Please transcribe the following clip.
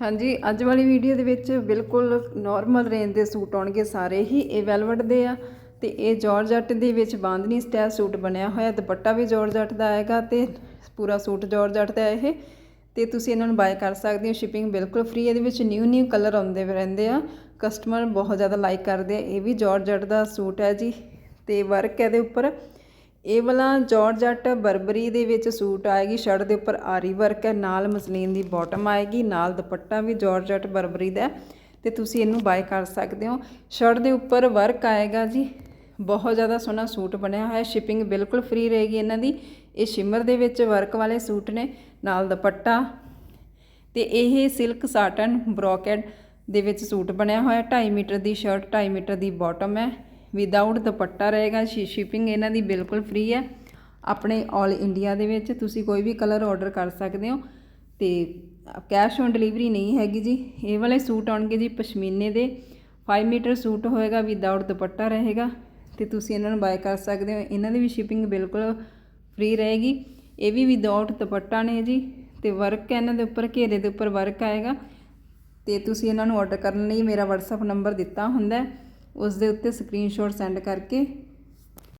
ਹਾਂਜੀ, ਅੱਜ ਵਾਲੀ ਵੀਡੀਓ ਦੇ ਵਿੱਚ ਬਿਲਕੁਲ ਨਾਰਮਲ ਰੇਂਜ ਦੇ ਸੂਟ ਆਉਣਗੇ ਸਾਰੇ ਹੀ। ਇਹ ਵੈਲਵਟ ਦੇ ਆ ਤੇ ਇਹ ਜਾਰਜਟ ਦੇ ਵਿੱਚ ਬਾਂਦਨੀ ਸਟਾਈਲ ਸੂਟ ਬਣਿਆ ਹੋਇਆ। ਦੁਪੱਟਾ ਵੀ ਜਾਰਜਟ ਦਾ ਆਏਗਾ ਤੇ ਪੂਰਾ ਸੂਟ ਜਾਰਜਟ ਦਾ ਇਹ। ਤੇ ਤੁਸੀਂ ਇਹਨਾਂ ਨੂੰ ਬਾਏ ਕਰ ਸਕਦੇ ਹੋ। ਸ਼ਿਪਿੰਗ ਬਿਲਕੁਲ ਫ੍ਰੀ ਇਹਦੇ ਵਿੱਚ ਨਿਊ ਨਿਊ ਕਲਰ ਆਉਂਦੇ ਰਹਿੰਦੇ ਆ। ਕਸਟਮਰ ਬਹੁਤ ਜ਼ਿਆਦਾ ਲਾਈਕ ਕਰਦੇ ਆ। ਇਹ ਵੀ ਜਾਰਜਟ ਦਾ ਸੂਟ ਹੈ ਜੀ। ਤੇ ਵਰਕ ਇਹਦੇ ਉੱਪਰ। ਇਹ ਵਾਲਾ ਜਾਰਜਟ ਬਰਬਰੀ ਦੇ ਵਿੱਚ ਸੂਟ ਆਏਗੀ, ਸ਼ਰਟ ਦੇ ਉੱਪਰ ਆਰੀ ਵਰਕ ਹੈ, ਨਾਲ ਮਸਲੀਨ ਦੀ ਬਾਟਮ ਆਏਗੀ, ਨਾਲ ਦੁਪੱਟਾ ਵੀ ਜਾਰਜਟ ਬਰਬਰੀ ਦਾ ਹੈ, ਤੇ ਤੁਸੀਂ ਇਹਨੂੰ ਬਾਏ ਕਰ ਸਕਦੇ ਹੋ। ਸ਼ਰਟ ਦੇ ਉੱਪਰ ਵਰਕ ਆਏਗਾ ਜੀ, ਬਹੁਤ ਜ਼ਿਆਦਾ ਸੋਹਣਾ ਸੂਟ ਬਣਿਆ ਹੋਇਆ ਸ਼ਿਪਿੰਗ ਬਿਲਕੁਲ ਫ੍ਰੀ ਰਹੇਗੀ ਇਹਨਾਂ ਦੀ। ਇਹ ਸ਼ਿਮਰ ਦੇ ਵਿੱਚ ਵਰਕ ਵਾਲੇ ਸੂਟ ਨੇ, ਨਾਲ ਦੁਪੱਟਾ, ਤੇ ਇਹ ਸਿਲਕ ਸਾਟਨ ਬ੍ਰੋਕੇਡ ਦੇ ਵਿੱਚ ਸੂਟ ਬਣਿਆ ਹੋਇਆ 2.5 ਮੀਟਰ ਦੀ ਸ਼ਰਟ 2.5 ਮੀਟਰ ਦੀ ਬਾਟਮ ਹੈ। ਵਿਦਆਊਟ ਦੁਪੱਟਾ ਰਹੇਗਾ ਸ਼ਿਪਿੰਗ ਇਹਨਾਂ ਦੀ ਬਿਲਕੁਲ ਫ੍ਰੀ ਹੈ। ਆਪਣੇ 올 ਇੰਡੀਆ ਦੇ ਵਿੱਚ ਤੁਸੀਂ ਕੋਈ ਵੀ ਕਲਰ ਆਰਡਰ ਕਰ ਸਕਦੇ ਹੋ। ਤੇ ਕੈਸ਼ ਔਨ ਡਿਲੀਵਰੀ ਨਹੀਂ ਹੈਗੀ ਜੀ। ਇਹ ਵਾਲੇ ਸੂਟ ਆਉਣਗੇ ਜੀ ਪਸ਼ਮੀਨੇ ਦੇ। 5 ਮੀਟਰ ਸੂਟ ਹੋਏਗਾ ਵਿਦਆਊਟ ਦੁਪੱਟਾ ਰਹੇਗਾ। ਤੇ ਤੁਸੀਂ ਇਹਨਾਂ ਨੂੰ ਬਾਏ ਕਰ ਸਕਦੇ ਹੋ। ਇਹਨਾਂ ਦੀ ਵੀ ਸ਼ਿਪਿੰਗ ਬਿਲਕੁਲ ਫ੍ਰੀ ਰਹੇਗੀ। ਇਹ ਵੀ ਵਿਦਆਊਟ ਦੁਪੱਟਾ ਨੇ ਜੀ। ਤੇ ਵਰਕ ਇਹਨਾਂ ਦੇ ਉੱਪਰ, ਘੇਰੇ ਦੇ ਉੱਪਰ ਵਰਕ ਆਏਗਾ। ਤੇ ਤੁਸੀਂ ਇਹਨਾਂ ਨੂੰ ਆਰਡਰ ਕਰਨ ਲਈ ਮੇਰਾ WhatsApp ਨੰਬਰ ਦਿੱਤਾ ਹੁੰਦਾ ਹੈ। ਉਸ ਦੇ ਉੱਤੇ ਸਕਰੀਨਸ਼ੋਟ ਸੈਂਡ ਕਰਕੇ